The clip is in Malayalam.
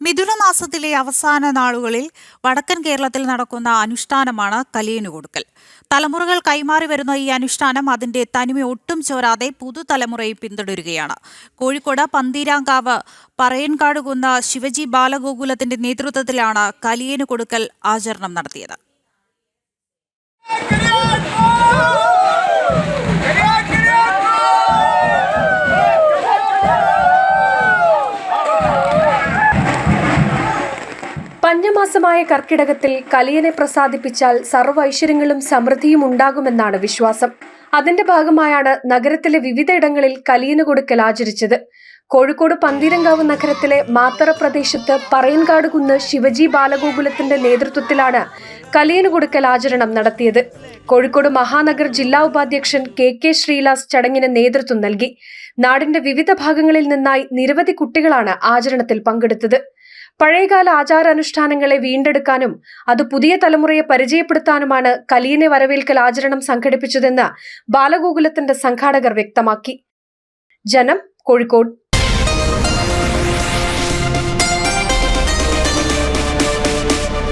മിഥുന മാസത്തിലെ അവസാന നാളുകളിൽ വടക്കൻ കേരളത്തിൽ നടക്കുന്ന അനുഷ്ഠാനമാണ് കലിയനു കൊടുക്കൽ. തലമുറകൾ കൈമാറി വരുന്ന ഈ അനുഷ്ഠാനം അതിന്റെ തനിമ ഒട്ടും ചോരാതെ പുതുതലമുറയെ പിന്തുടരുകയാണ്. കോഴിക്കോട് പന്തീരാങ്കാവ് പറയൻകാട് കുന്ന ശിവജി ബാലഗോകുലത്തിന്റെ നേതൃത്വത്തിലാണ് കലിയനു കൊടുക്കൽ ആചരണം നടത്തിയത്. പഞ്ഞമാസമായ കർക്കിടകത്തിൽ കലിയനെ പ്രസാദിപ്പിച്ചാൽ സർവ ഐശ്വര്യങ്ങളും സമൃദ്ധിയും ഉണ്ടാകുമെന്നാണ് വിശ്വാസം. അതിന്റെ ഭാഗമായാണ് നഗരത്തിലെ വിവിധയിടങ്ങളിൽ കലിയന് കൊടുക്കൽ ആചരിച്ചത്. കോഴിക്കോട് പന്തീരങ്കാവ് നഗരത്തിലെ മാത്തറ പ്രദേശത്ത് പറയൻകാട് കുന്ന് ശിവജി ബാലഗോകുലത്തിന്റെ നേതൃത്വത്തിലാണ് കലിയന് കൊടുക്കൽ ആചരണം നടത്തിയത്. കോഴിക്കോട് മഹാനഗർ ജില്ലാ ഉപാധ്യക്ഷൻ കെ കെ ശ്രീലാസ് ചടങ്ങിന് നേതൃത്വം നൽകി. നാടിന്റെ വിവിധ ഭാഗങ്ങളിൽ നിന്നായി നിരവധി കുട്ടികളാണ് ആചരണത്തിൽ പങ്കെടുത്തത്. പഴയകാല ആചാരാനുഷ്ഠാനങ്ങളെ വീണ്ടെടുക്കാനും അത് പുതിയ തലമുറയെ പരിചയപ്പെടുത്താനുമാണ് കലിയനെ വരവേൽക്കൽ ആചരണം സംഘടിപ്പിച്ചതെന്ന് ബാലഗോകുലത്തിന്റെ സംഘാടകർ വ്യക്തമാക്കി. ജനം കോഴിക്കോട്.